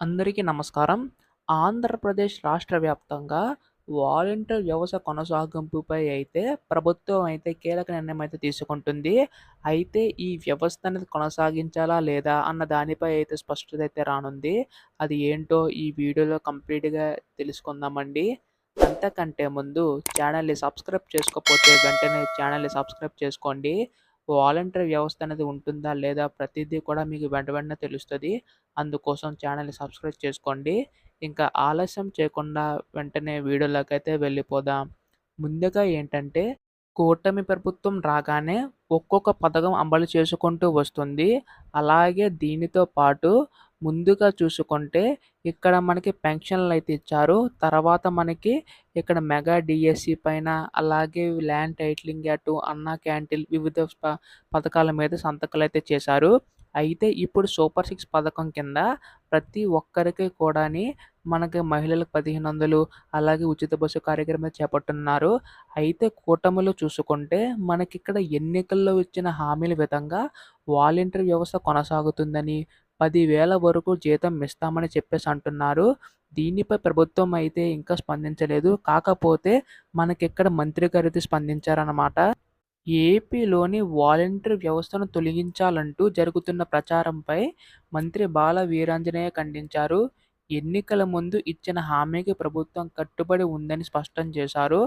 అందరికీ నమస్కారం. ఆంధ్రప్రదేశ్ రాష్ట్ర వ్యాప్తంగా వాలంటీర్ వ్యవస్థ కొనసాగింపుపై అయితే ప్రభుత్వం అయితే కీలక నిర్ణయం అయితే తీసుకుంటుంది. అయితే ఈ వ్యవస్థ అనేది కొనసాగించాలా లేదా అన్న దానిపై అయితే స్పష్టత అయితే రానుంది. అది ఏంటో ఈ వీడియోలో కంప్లీట్‌గా తెలుసుకుందామండి. అంతకంటే ముందు ఛానల్‌ని సబ్స్క్రైబ్ చేసుకోకపోతే వెంటనే ఛానల్‌ని సబ్స్క్రైబ్ చేసుకోండి. వాలంటరీ వ్యవస్థ అనేది ఉంటుందా లేదా ప్రతిదీ కూడా మీకు వెంట వెంటనే తెలుస్తుంది అందుకోసం ఛానల్‌ని సబ్స్క్రైబ్ చేసుకోండి. ఇంకా ఆలస్యం చేయకుండా వెంటనే వీడియోలోకైతే వెళ్ళిపోదాం. ముందుగా ఏంటంటే కూటమి ప్రభుత్వం రాగానే ఒక్కొక్క పథకం అమలు చేసుకుంటూ వస్తుంది. అలాగే దీనితో పాటు ముందుగా చూసుకుంటే ఇక్కడ మనకి పెన్షన్లు అయితే ఇచ్చారు. తర్వాత మనకి ఇక్కడ మెగా డీఎస్సీ పైన అలాగే ల్యాండ్ టైటిలింగ్ అటు అన్నా క్యాంటీన్ వివిధ పథకాల మీద సంతకాలు అయితే చేశారు. అయితే ఇప్పుడు సూపర్ సిక్స్ పథకం కింద ప్రతి ఒక్కరికి కూడాని మనకి మహిళలకు 1500 అలాగే ఉచిత బస్సు కార్యక్రమం చేపట్టున్నారు అయితే కూటమిలో చూసుకుంటే మనకిక్కడ ఎన్నికల్లో ఇచ్చిన హామీల విధంగా వాలంటీర్ వ్యవస్థ కొనసాగుతుందని, పదివేల వరకు జీతం ఇస్తామని చెప్పేసి అంటున్నారు. దీనిపై ప్రభుత్వం అయితే ఇంకా స్పందించలేదు. కాకపోతే మనకిక్కడ మంత్రి గారైతే స్పందించారన్నమాట. ఏపీలోని వాలంటీర్ వ్యవస్థను తొలగించాలంటూ జరుగుతున్న ప్రచారంపై మంత్రి బాల వీరాంజనేయ ఖండించారు. ఎన్నికల ముందు ఇచ్చిన హామీకి ప్రభుత్వం కట్టుబడి ఉందని స్పష్టం చేశారు.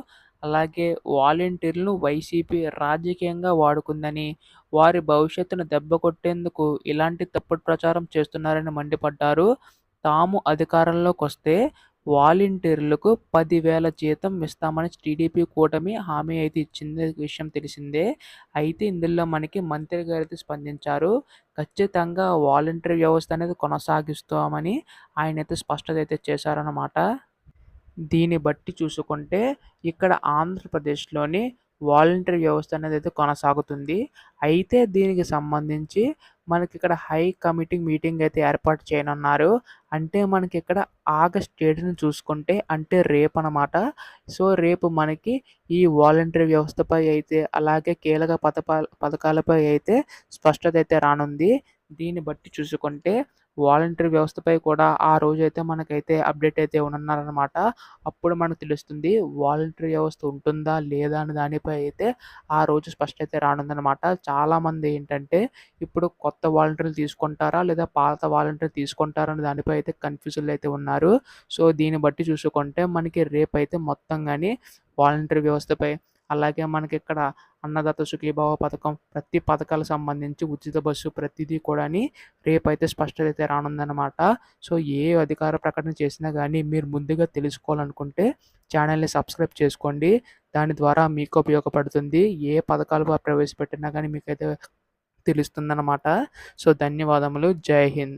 అలాగే వాలంటీర్లను వైసీపీ రాజకీయంగా వాడుకుందని, వారి భవిష్యత్తును దెబ్బకొట్టేందుకు ఇలాంటి తప్పుడు ప్రచారం చేస్తున్నారని మండిపడ్డారు. తాము అధికారంలోకొస్తే వాలంటీర్లకు పదివేల జీతం ఇస్తామని టీడీపీ కూటమి హామీ అయితే ఇచ్చింది విషయం తెలిసిందే. అయితే ఇందులో మనకి మంత్రి గారైతే స్పందించారు. ఖచ్చితంగా వాలంటీర్ వ్యవస్థ అనేది కొనసాగిస్తామని ఆయన అయితే స్పష్టత అయితే చేశారన్నమాట. దీన్ని బట్టి చూసుకుంటే ఇక్కడ ఆంధ్రప్రదేశ్‌లోని వాలంటీర్ వ్యవస్థ అనేది అయితే కొనసాగుతుంది. అయితే దీనికి సంబంధించి మనకి ఇక్కడ హై కమిటీ మీటింగ్ అయితే ఏర్పాటు చేయనున్నారు. అంటే మనకి ఇక్కడ ఆగస్ట్ డేట్ని చూసుకుంటే అంటే రేపు అనమాట సో రేపు మనకి ఈ వాలంటరీ వ్యవస్థపై అయితే అలాగే కీలక పథకాల పథకాలపై అయితే స్పష్టత అయితే రానుంది. దీన్ని బట్టి చూసుకుంటే వాలంటీర్ వ్యవస్థపై కూడా ఆ రోజైతే మనకైతే అప్డేట్ అయితే ఉన్నారనమాట అప్పుడు మనకు తెలుస్తుంది వాలంటీర్ వ్యవస్థ ఉంటుందా లేదా అనే దానిపై అయితే ఆ రోజు స్పష్టత రానుందనమాట చాలామంది ఏంటంటే ఇప్పుడు కొత్త వాలంటీర్లు తీసుకుంటారా? లేదా పాత వాలంటీర్లు తీసుకుంటారా? అనే దానిపై అయితే కన్ఫ్యూజన్లు అయితే ఉన్నారు. సో దీన్ని బట్టి చూసుకుంటే మనకి రేపైతే మొత్తం కానీ వాలంటీర్ వ్యవస్థపై అలాగే మనకి ఇక్కడ అన్నదాత సుఖీభావ పథకం ప్రతి పథకాలకు సంబంధించి ఉచిత బస్సు ప్రతిదీ కూడా రేపైతే స్పష్టత అయితే రానుందనమాట సో ఏ అధికార ప్రకటన చేసినా కానీ మీరు ముందుగా తెలుసుకోవాలనుకుంటే ఛానల్‌ని సబ్స్క్రైబ్ చేసుకోండి. దాని ద్వారా మీకు ఉపయోగపడుతుంది. ఏ పథకాలు ప్రవేశపెట్టినా కానీ మీకైతే తెలుస్తుందన్నమాట. సో ధన్యవాదములు. జై హింద్.